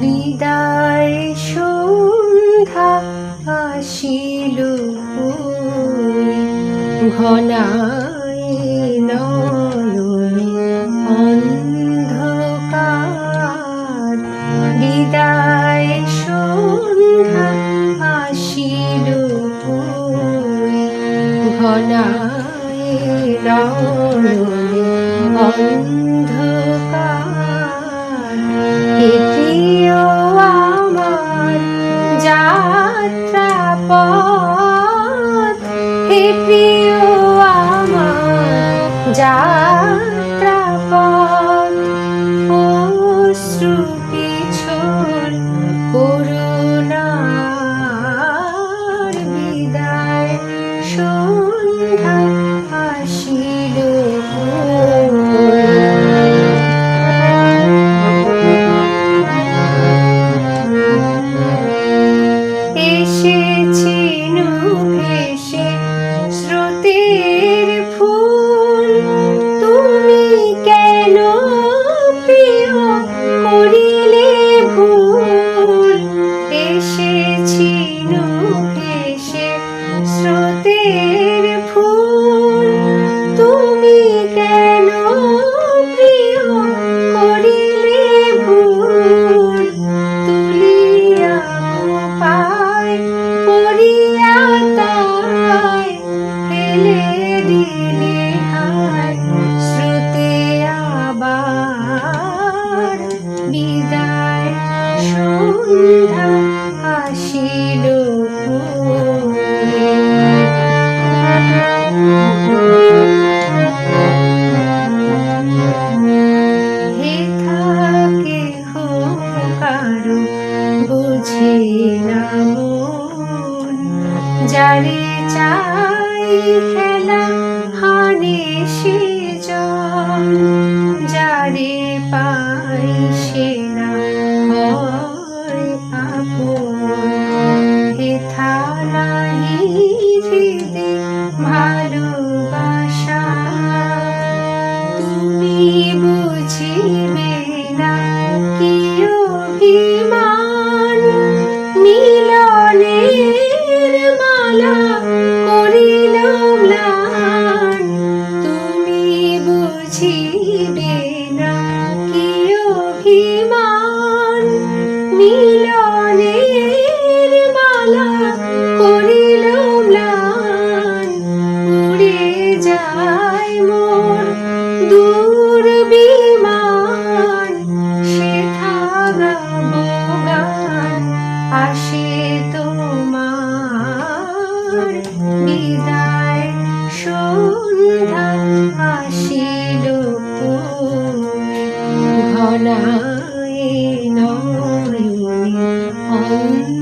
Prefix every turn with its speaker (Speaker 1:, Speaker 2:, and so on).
Speaker 1: বিদায় সন্ধ্যা আসিল ঘনা যা সন্ধ্যা আসিল বুঝি না যারে চাই খেলা হানিস Hebrew. ঘনায় নয় অন্ধকার।